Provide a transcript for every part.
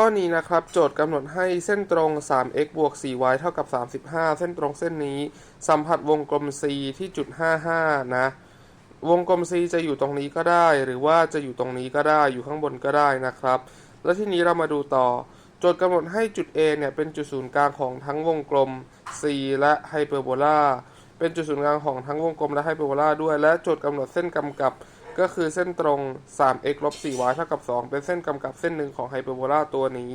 ข้อนี้นะครับ โจทย์กำหนดให้เส้นตรง 3x บวก 4y เท่ากับ 35 เส้นตรงเส้นนี้ สัมผัสวงกลม C ที่จุด 55 นะ วงกลม C จะอยู่ตรงนี้ก็ได้ หรือว่าจะอยู่ตรงนี้ก็ได้ อยู่ข้างบนก็ได้นะครับ แล้วทีนี้เรามาดูต่อ โจทย์กำหนดให้จุด A เนี่ย เป็นจุดศูนย์กลางของทั้งวงกลม C และไฮเปอร์โบลา เป็นจุดศูนย์กลางของทั้งวงกลมและไฮเปอร์โบลาด้วย และโจทย์กำหนดเส้นกำกับ ก็คือเส้นตรง 3x ลบ 4y เท่ากับ 2 เป็นเส้นกำกับเส้นหนึ่งของไฮเปอร์โบลาตัวนี้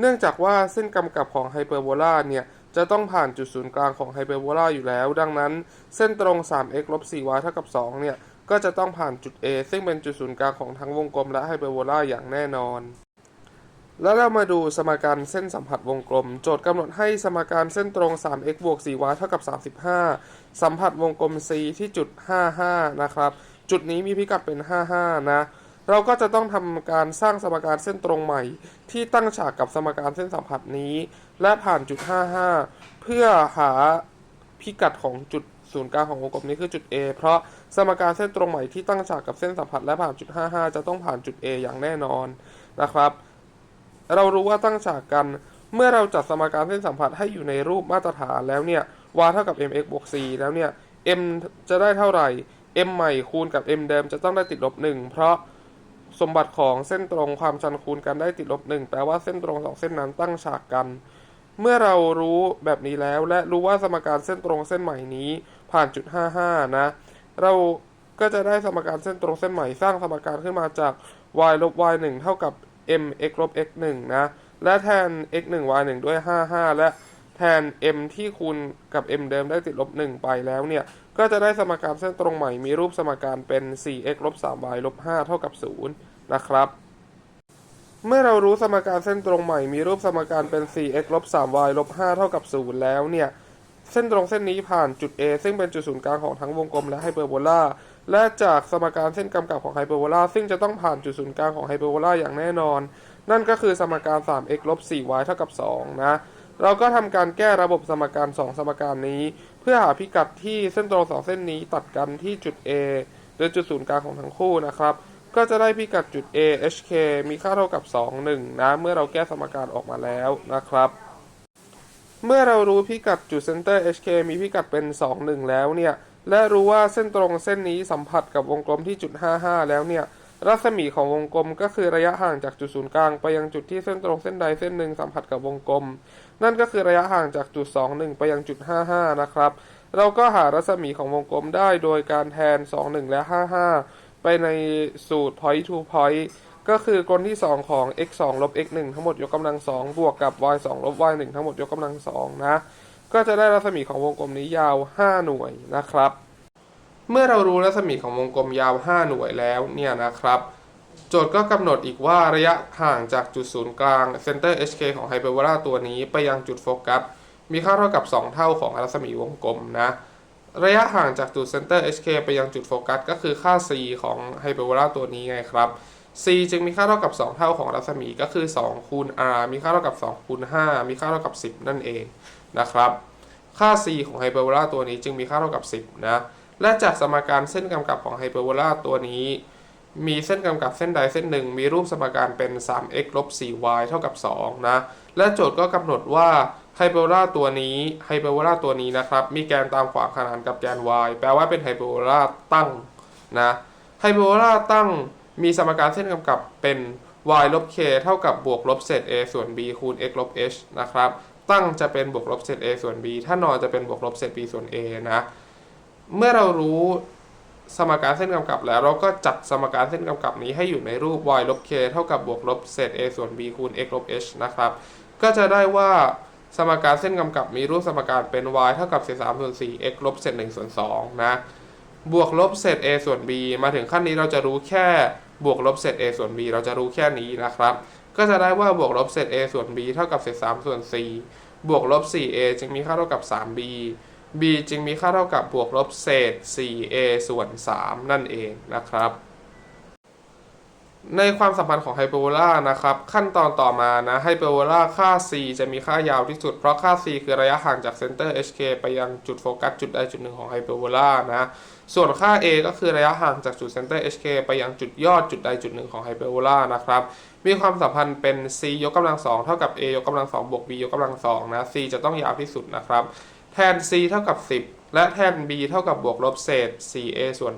เนื่องจากว่าเส้นกำกับของไฮเปอร์โบลาเนี่ย จะต้องผ่านจุดศูนย์กลางของไฮเปอร์โบลาอยู่แล้ว ดังนั้นเส้นตรง 3x ลบ 4y เท่ากับ 2 เนี่ย ก็จะต้องผ่านจุด A ซึ่งเป็นจุดศูนย์กลางของทั้งวงกลมและไฮเปอร์โบลาอย่างแน่นอน แล้วเรามาดูสมการเส้นสัมผัสวงกลม โจทย์กำหนดให้สมการเส้นตรง 3x บวก 4y เท่ากับ 35 สัมผัสวงกลม C ที่จุด 55 นะครับ จุดนี้มีพิกัดเป็น 55 นะ เราก็จะต้องทำการสร้างสมการเส้นตรงใหม่ ที่ตั้งฉากกับสมการเส้นสัมผัสนี้ และผ่านจุด 55 เพื่อหาพิกัดของจุดศูนย์กลางของวงกลมนี้คือจุด A เพราะสมการเส้นตรงใหม่ที่ตั้งฉากกับเส้นสัมผัสและผ่านจุด 55 จะต้องผ่านจุด A อย่างแน่นอนนะครับ เรารู้ว่าตั้งฉากกันเมื่อเราจัดสมการเส้นสัมผัสให้อยู่ในรูปมาตรฐานแล้วเนี่ย y เท่ากับ mx บวก c แล้วเนี่ย m จะได้เท่าไหร่ m ใหม่คูณกับ m เดิมจะต้องได้ติดลบ 1 เพราะสมบัติของเส้นตรงความชันคูณกันได้ติดลบ 1 แปลว่าเส้นตรงสองเส้นนั้นตั้งฉากกัน เมื่อเรารู้แบบนี้แล้ว และรู้ว่าสมการเส้นตรงเส้นใหม่นี้ผ่านจุด 55 นะ เราก็จะได้สมการเส้นตรงเส้นใหม่สร้างสมการขึ้นมาจาก y ลบ y 1 เท่ากับ m x ลบ x 1นะ และแทน x 1 y 1ด้วย 55 และแทน m ที่คูณกับ m เดิมได้ติดลบ 1 ไปแล้วเนี่ย ก็จะได้สมการเส้นตรงใหม่มีรูปสมการเป็น 4x ลบ 3y ลบ 5 เท่ากับ 0 นะครับ เมื่อเรารู้สมการเส้นตรงใหม่มีรูปสมการเป็น 4x ลบ 3y ลบ 5 เท่ากับ 0 แล้วเนี่ย เส้นตรงเส้นนี้ผ่านจุด A ซึ่งเป็นจุดศูนย์กลางของทั้งวงกลมและไฮเปอร์โบลา และจากสมการเส้นกำกับของไฮเปอร์โบลา ซึ่งจะต้องผ่านจุดศูนย์กลางของไฮเปอร์โบลาอย่างแน่นอน นั่นก็คือสมการ 3x ลบ 4y เท่ากับ 2 นะ เราก็ทำการแก้ระบบสมการ 2 สมการนี้ เพื่อหาพิกัดที่เส้นตรงสองเส้นนี้ตัดกันที่จุด A โดยจุดศูนย์กลางของทั้งคู่นะครับ ก็จะได้พิกัดจุด A HK มีค่าเท่ากับ 2 1 นะ เมื่อเราแก้สมการออกมาแล้วนะครับ เมื่อเรารู้พิกัดจุดเซนเตอร์ HK มีพิกัดเป็น 2 1 แล้วเนี่ย และรู้ว่าเส้นตรงเส้นนี้สัมผัสกับวงกลมที่จุด 55 แล้วเนี่ย รัศมีของวงกลมก็คือระยะห่างจากจุดศูนย์กลางไปยังจุดที่เส้นตรงเส้นใดเส้นหนึ่งสัมผัสกับวงกลม นั่นก็คือระยะห่างจากจุด 21 ไปยังจุด 55 นะครับ เราก็หารัศมีของวงกลมได้โดยการแทน 21 และ 55 ไปในสูตร point to point ก็คือกลที่ 2 ของ x 2ลบ x 1ทั้งหมดยกกำลัง 2 บวกกับ y 2ลบ y 1ทั้งหมดยกกำลัง 2 นะ ก็จะได้รัศมีของวงกลมนี้ยาว 5 หน่วยนะครับ เมื่อเรารู้รัศมีของวงกลมยาว 5 หน่วยแล้วเนี่ยนะครับ โจทย์ก็กำหนดอีกว่าระยะห่างจากจุดศูนย์กลาง center HK ของไฮเปอร์โบลาตัวนี้ไปยังจุดโฟกัสมีค่าเท่ากับ 2 เท่าของรัศมีวงกลมนะ ระยะห่างจากจุด center HK ไปยังจุดโฟกัสก็คือค่า c ของไฮเปอร์โบลาตัวนี้ไงครับ c จึงมีค่าเท่ากับ 2 เท่าของรัศมีก็คือ2คูณ r มีค่าเท่ากับ2คูณ5มีค่าเท่ากับ 10 นั่นเองนะครับ ค่า c ของไฮเปอร์โบลาตัวนี้จึงมีค่าเท่ากับ 10 นะ และจากสมการเส้นกำกับของไฮเปอร์โบลาตัวนี้ มีเส้นกำกับเส้นใดเส้นหนึ่ง มีรูปสมการเป็น 3x ลบ 4y เท่ากับ 2 นะ และโจทย์ก็กำหนดว่าไฮเปอร์โบลาตัวนี้ไฮเปอร์โบลาตัวนี้นะครับ มีแกนตามขวางขนานกับแกน y แปลว่าเป็นไฮเปอร์โบลาตั้งนะไฮเปอร์โบลาตั้งมีสมการเส้นกำกับเป็น y ลบ k เท่ากับบวกลบเศษ a ส่วน b คูณ x ลบ h นะครับ ตั้งจะเป็นบวกลบเศษ a ส่วน b ถ้านอนจะเป็นบวกลบเศษ b ส่วน a นะ เมื่อเรารู้สมการเส้นกำกับแล้ว เราก็จัดสมการเส้นกำกับนี้ให้อยู่ในรูป y ลบ k เท่ากับบวกลบเศษ a ส่วน b คูณ x ลบ h นะครับ ก็จะได้ว่าสมการเส้นกำกับมีรูปสมการเป็น y เท่ากับเศษ3ส่วน4 x ลบเศษ1ส่วน2นะ บวกลบเศษ a ส่วน b มาถึงขั้นนี้เราจะรู้แค่บวกลบเศษ a ส่วน b เราจะรู้แค่นี้นะครับ ก็จะได้ว่าบวกลบเศษ a ส่วน b เท่ากับเศษ3ส่วน4บวกลบ 4a จึงมีค่าเท่ากับ 3b b จึงมีค่าเท่ากับบวกลบเศษ 4a ส่วน 3 นั่นเองนะครับ ในความสัมพันธ์ของไฮเปอร์โบลานะครับ ขั้นตอนต่อมานะไฮเปอร์โบลาค่า c จะมีค่ายาวที่สุด เพราะค่า c คือระยะห่างจากเซนเตอร์ hk ไปยังจุดโฟกัสจุดใดจุดหนึ่งของไฮเปอร์โบลานะส่วนค่า a ก็คือระยะห่างจากจุดเซนเตอร์ hk ไปยังจุดยอดจุดใดจุดหนึ่งของไฮเปอร์โบลานะครับมีความสัมพันธ์เป็น c ยกกำลังสองเท่ากับ a ยกกำลังสองบวก b ยกกำลังสองนะ c จะต้องยาวที่สุดนะครับ แทน c เท่ากับ 10 และแทน b เท่ากับบวกลบเศษ 4a ส่วน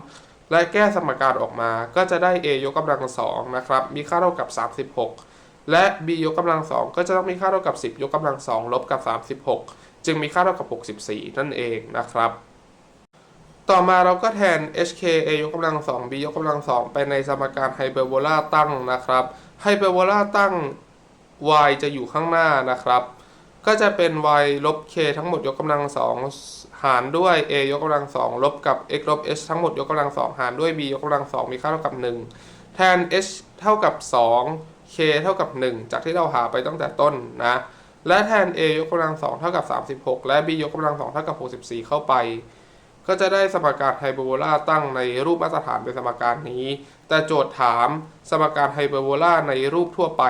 3 และแก้สมการออกมาก็จะได้ a ยกกำลังสองนะครับ มีค่าเท่ากับ 36 และ b ยกกำลังสองก็จะต้องมีค่าเท่ากับ 10 ยกกำลังสองลบกับ 36 จึงมีค่าเท่ากับ 64 นั่นเองนะครับต่อมาเราก็แทน hk a ยกกำลังสอง b ยกกำลังสองไปในสมการไฮเปอร์โบลาตั้งนะครับ ไฮเปอร์โบลาตั้ง y จะอยู่ข้างหน้านะครับ ก็จะเป็น y ลบ k ทั้งหมดยกกำลังสองหารด้วย a ยกกำลังสองลบกับ x ลบ h ทั้งหมดยกกำลังสองหารด้วย b ยกกำลังสองมีค่าเท่ากับ 1 แทน h เท่ากับ 2 k เท่ากับ 1 จากที่เราหาไปตั้งแต่ต้นนะและแทน a ยกกำลังสองเท่ากับ 36 และ b ยกกำลังสองเท่ากับ 64 เข้าไป ก็จะได้สมการไฮเปอร์โบลาตั้งในรูปมาตรฐานเป็นสมการนี้ แต่โจทย์ถามสมการไฮเปอร์โบลาในรูปทั่วไป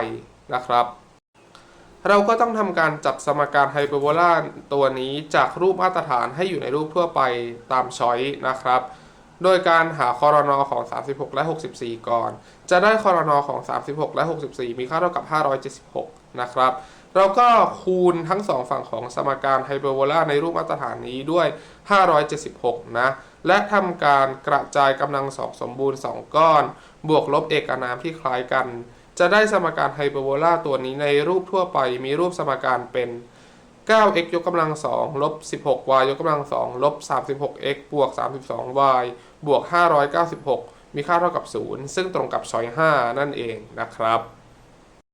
นะครับ เราก็ต้องทำการจัดสมการไฮเปอร์โบลาตัวนี้จากรูปมาตรฐานให้อยู่ในรูปทั่วไปตามช้อยนะครับ โดยการหาคอรนอของ 36 และ 64 ก่อน จะได้คอรนอของ 36 และ 64 มีค่าเท่ากับ 576 นะครับ เราก็คูณทั้งสองฝั่งของสมการไฮเปอร์โบลาในรูปมาตรฐานนี้ด้วย 576 นะ และทำการกระจายกำลังสองสมบูรณ์ 2 ก้อน บวกลบเอกนามที่คล้ายกัน จะได้สมการไฮเปอร์โบลาตัวนี้ในรูปทั่วไปมีรูปสมการเป็น 9x ยกกำลัง2ลบ 16y ยกกำลัง2ลบ 36x บวก 32y บวก 596 มีค่าเท่ากับ 0 ซึ่งตรงกับช้อย 5 นั่นเองนะครับ